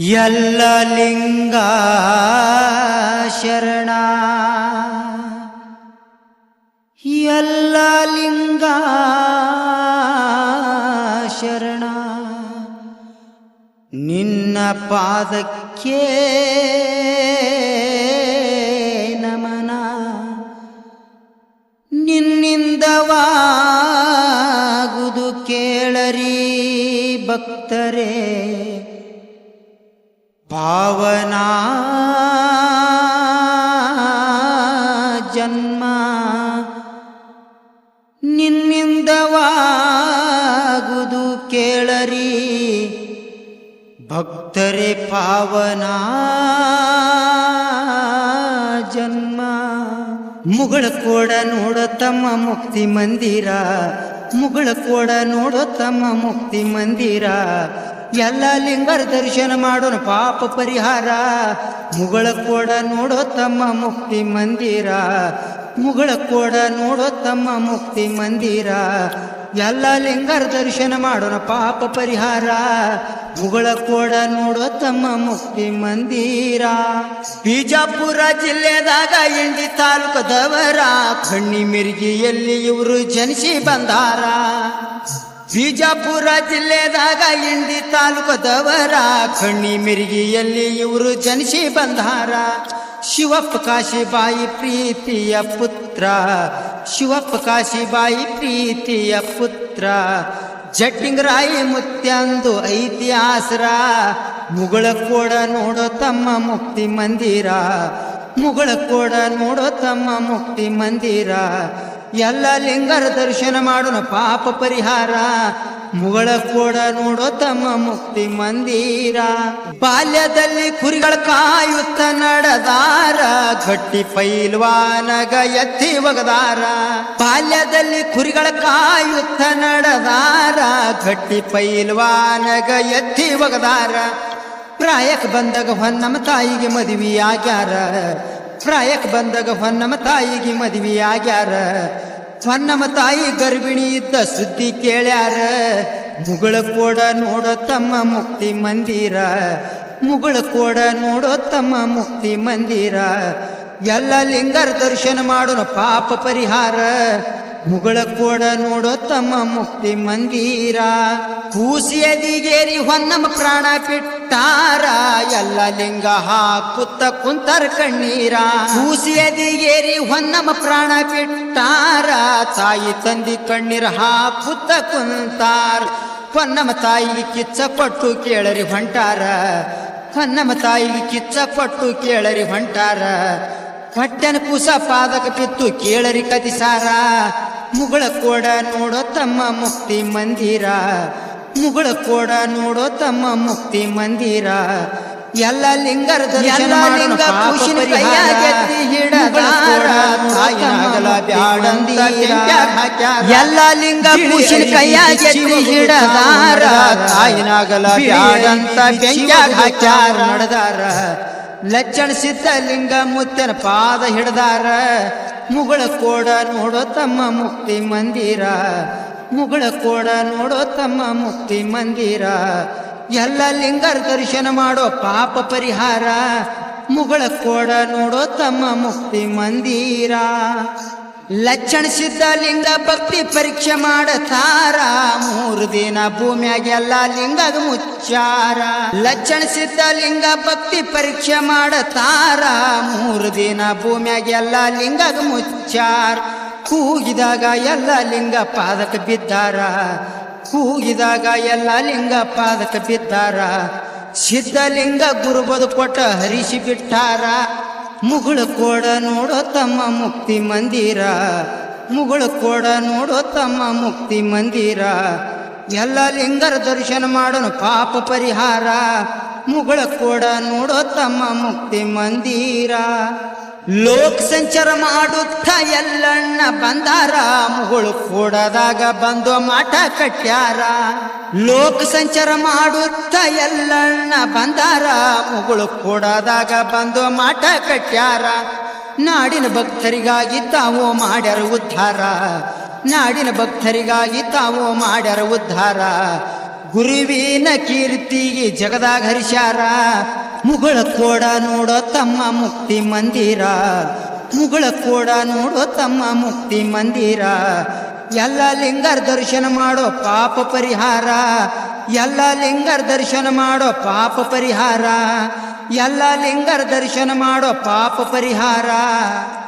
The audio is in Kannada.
ಎಲ್ಲ ಲಿಂಗ ಶರಣ ಎಲ್ಲ ಲಿಂಗ ಶರಣ ನಿನ್ನ ಪಾದಕ್ಕೆ ನಮನ. ನಿನ್ನಿಂದವಾಗುದು ಕೇಳರಿ ಭಕ್ತರೇ. ಪಾವನಾ ಜನ್ಮ ನಿನ್ನಿಂದವಾಗುದು ಕೇಳರಿ ಭಕ್ತರೇ ಪಾವನಾ ಜನ್ಮ. ಮುಗಳ ಕೋಡ ನೋಡ ತಮ್ಮ ಮುಕ್ತಿ ಮಂದಿರ, ಮುಗಳ ಕೋಡ ನೋಡ ತಮ್ಮ ಮುಕ್ತಿ ಮಂದಿರ. ಎಲ್ಲ ಲಿಂಗರ ದರ್ಶನ ಮಾಡೋಣ ಪಾಪ ಪರಿಹಾರ. ಮುಗಳ ಕೋಡ ನೋಡೋ ತಮ್ಮ ಮುಕ್ತಿ ಮಂದಿರ. ಮುಗಳ ಕೋಡ ನೋಡೋ ತಮ್ಮ ಮುಕ್ತಿ ಮಂದಿರ. ಎಲ್ಲ ಲಿಂಗರ ದರ್ಶನ ಮಾಡೋಣ ಪಾಪ ಪರಿಹಾರ. ಮುಗಳ ಕೋಡ ನೋಡೋ ತಮ್ಮ ಮುಕ್ತಿ ಮಂದಿರ. ಬಿಜಾಪುರ ಜಿಲ್ಲೆದಾಗ ಇಂಡಿ ತಾಲೂಕದವರ. ಕಣ್ಣಿ ಮಿರ್ಗಿಯಲ್ಲಿ ಇವರು ಜನಿಸಿ ಬಂದಾರ. ಬಿಜಾಪುರ ಜಿಲ್ಲೆದಾಗ ಇಂಡಿ ತಾಲೂಕದವರ ಕಣ್ಣಿ ಮಿರಿಗಿಯಲ್ಲಿ ಇವರು ಜನಿಸಿ ಬಂದಾರ. ಶಿವಪ್ಪ ಕಾಶಿಬಾಯಿ ಪ್ರೀತಿಯ ಪುತ್ರ ಶಿವಪ್ಪ ಕಾಶಿಬಾಯಿ ಪ್ರೀತಿಯ ಪುತ್ರ. ಜಟ್ಟಿಂಗರಾಯಿ ಮುತ್ಯಂದು ಐತಿಹಾಸರ, ಮುಗಳ ಕೋಡ ನೋಡೋ ತಮ್ಮ ಮುಕ್ತಿ ಮಂದಿರ. ಮುಗಳ ಕೋಡ ನೋಡೋ ತಮ್ಮ ಮುಕ್ತಿ ಮಂದಿರ. ಎಲ್ಲ ಲಿಂಗರ ದರ್ಶನ ಮಾಡೋಣ ಪಾಪ ಪರಿಹಾರ. ಮುಗಳ ಕೂಡ ನೋಡೋ ತಮ್ಮ ಮುಕ್ತಿ ಮಂದಿರ. ಬಾಲ್ಯದಲ್ಲಿ ಕುರಿಗಳ ಕಾಯುತ್ತ ನಡೆದಾರ. ಗಟ್ಟಿ ಪೈಲ್ವಾನಗ ಎತ್ತಿ ಒಗದಾರ. ಬಾಲ್ಯದಲ್ಲಿ ಕುರಿಗಳ ಕಾಯುತ್ತ ನಡೆದಾರ. ಗಟ್ಟಿ ಪೈಲ್ವಾನಗ ಎತ್ತಿ ಒಗದಾರ. ಪ್ರಾಯಕ್ಕೆ ಬಂದಾಗ ಹೊನ್ನಮ್ಮ ತಾಯಿಗೆ ಮದುವೆ ಆಗ್ಯಾರ ಪ್ರಾಯಕ್ಕೆ ಬಂದಾಗ ಹೊನ್ನಮ್ಮ ತಾಯಿಗೆ ಮದುವೆ ಆಗ್ಯಾರ. ಹೊನ್ನಮ್ಮ ತಾಯಿ ಗರ್ಭಿಣಿ ಇದ್ದ ಸುದ್ದಿ ಕೇಳ್ಯಾರ. ಮುಗಳ ಕೋಡ ನೋಡೋ ತಮ್ಮ ಮುಕ್ತಿ ಮಂದಿರ. ಮುಗಳ ಕೋಡ ನೋಡೋ ತಮ್ಮ ಮುಕ್ತಿ ಮಂದಿರ. ಎಲ್ಲ ಲಿಂಗರ ದರ್ಶನ ಮಾಡೋಣ ಪಾಪ ಪರಿಹಾರ. ಮುಗಳ ಕೋಡ ನೋಡೋ ತಮ್ಮ ಮುಕ್ತಿ ಮಂದಿರ. ಕೂಸಿಯದಿಗೇರಿ ಹೊನ್ನಮ್ಮ ಪ್ರಾಣ ಬಿಟ್ಟಾರ ಎಲ್ಲ ಲಿಂಗ ಹಾಕುತ್ತ ಕುಂತರ ಕಣ್ಣೀರ. ಕೂಸಿಯದಿಗೇರಿ ಹೊನ್ನಮ್ಮ ಪ್ರಾಣ ಬಿಟ್ಟಾರ. ತಾಯಿ ತಂದಿ ಕಣ್ಣೀರ ಹಾಕುತ್ತ ಕುಂತಾರ. ಹೊನ್ನಮ್ಮ ತಾಯಿಗೆ ಕಿಚ್ಚ ಪಟ್ಟು ಕೇಳರಿ ಹೊಂಟಾರ ಹೊನ್ನಮ್ಮ ತಾಯಿಗೆ ಕಿಚ್ಚ ಪಟ್ಟು ಕೇಳರಿ ಹೊಂಟಾರ ಹೊಟ್ಟೆನ ಕುಸ ಪಾದಕ ಬಿತ್ತು ಕೇಳರಿ ಕದಿಸಾರ. ಮುಗಳ ಕೋಡ ನೋಡೋ ತಮ್ಮ ಮುಕ್ತಿ ಮಂದಿರ. ಮುಗಳ ಕೋಡ ನೋಡೋ ತಮ್ಮ ಮುಕ್ತಿ ಮಂದಿರ. ಎಲ್ಲ ಲಿಂಗರ ದರ್ಶನ ಮಾಡೋಣ ಪಾಪ ಪರಿಹಾರ. ಎಲ್ಲ ಲಿಂಗ ಪೂಷಿನ ಕೈಯಾಗೆತ್ತಿ ಹಿಡದಾರ ತಾಯಿನಾಗಲ ಬ್ಯಾಡಂತ ಬೆಂಕ್ಯಾಗ ಹಾಕ್ಯಾರ ನಡೆದಾರ. ಲಚ್ಚಣ ಸಿದ್ಧಲಿಂಗ ಮುತ್ತನ ಪಾದ ಹಿಡ್ದಾರ. ಮುಗಳ ಕೋಡ ನೋಡೋ ತಮ್ಮ ಮುಕ್ತಿ ಮಂದಿರ. ಮುಗಳ ಕೋಣ ನೋಡೋ ತಮ್ಮ ಮುಕ್ತಿ ಮಂದಿರ. ಎಲ್ಲ ಲಿಂಗರ್ ದರ್ಶನ ಮಾಡೋ ಪಾಪ ಪರಿಹಾರ. ಮುಗಳ ಕೋಣ ನೋಡೋ ತಮ್ಮ ಮುಕ್ತಿ ಮಂದಿರ. ಲಕ್ಷಣ ಸಿದ್ಧಲಿಂಗ ಭಕ್ತಿ ಪರೀಕ್ಷೆ ಮಾಡತಾರ ಮೂರು ದಿನ ಭೂಮಿಯಾಗೆಲ್ಲ ಲಿಂಗ ಮುಚ್ಚಾರ. ಲಕ್ಷಣ ಸಿದ್ಧಲಿಂಗ ಭಕ್ತಿ ಪರೀಕ್ಷೆ ಮಾಡತಾರ ಮೂರು ದಿನ ಭೂಮಿಯಾಗೆಲ್ಲ ಲಿಂಗ ಮುಚ್ಚಾರ. ಕೂಗಿದಾಗ ಎಲ್ಲ ಲಿಂಗ ಪಾದಕ ಬಿದ್ದಾರ. ಕೂಗಿದಾಗ ಎಲ್ಲ ಲಿಂಗ ಪಾದಕ ಬಿದ್ದಾರ. ಸಿದ್ಧಲಿಂಗ ಗುರು ಕೊಟ್ಟ ಹರಿಸಿ ಬಿಟ್ಟಾರ. ಮುಗುಳು ಕೋಡ ನೋಡೋ ತಮ್ಮ ಮುಕ್ತಿ ಮಂದಿರ. ಮುಗುಳು ಕೋಡ ನೋಡೋ ತಮ್ಮ ಮುಕ್ತಿ ಮಂದಿರ. ಎಲ್ಲ ಲಿಂಗರ ದರ್ಶನ ಮಾಡೋನು ಪಾಪ ಪರಿಹಾರ. ಮುಗಳು ಕೋಡ ನೋಡೋ ತಮ್ಮ ಮುಕ್ತಿ ಮಂದಿರ. ಲೋಕ ಸಂಚಾರ ಮಾಡುತ್ತ ಎಲ್ಲಣ್ಣ ಬಂದಾರ. ಮುಗುಳು ಕೂಡದಾಗ ಬಂದು ಮಾಟ ಕಟ್ಟ್ಯಾರ ಲೋಕ ಸಂಚಾರ ಮಾಡುತ್ತ ಎಲ್ಲಣ್ಣ ಬಂದಾರ. ಮುಗುಳು ಕೂಡದಾಗ ಬಂದು ಮಾಟ ಕಟ್ಟ್ಯಾರ ನಾಡಿನ ಭಕ್ತರಿಗಾಗಿ ತಾವು ಮಾಡ್ಯಾರ ಉದ್ಧಾರ. ನಾಡಿನ ಭಕ್ತರಿಗಾಗಿ ತಾವು ಮಾಡ್ಯಾರ ಉದ್ಧಾರ. ಗುರುವಿನ ಕೀರ್ತಿಗೆ ಜಗದಾಗ ಹರಿಶಾರ. ಮುಗಳ ಕೋಡ ನೋಡೋ ತಮ್ಮ ಮುಕ್ತಿ ಮಂದಿರ. ಮುಗಳ ಕೋಡ ನೋಡೋ ತಮ್ಮ ಮುಕ್ತಿ ಮಂದಿರ. ಎಲ್ಲ ಲಿಂಗರ್ ದರ್ಶನ ಮಾಡೋ ಪಾಪ ಪರಿಹಾರ. ಎಲ್ಲ ಲಿಂಗರ್ ದರ್ಶನ ಮಾಡೋ ಪಾಪ ಪರಿಹಾರ. ಎಲ್ಲ ಲಿಂಗರ್ ದರ್ಶನ ಮಾಡೋ ಪಾಪ ಪರಿಹಾರ.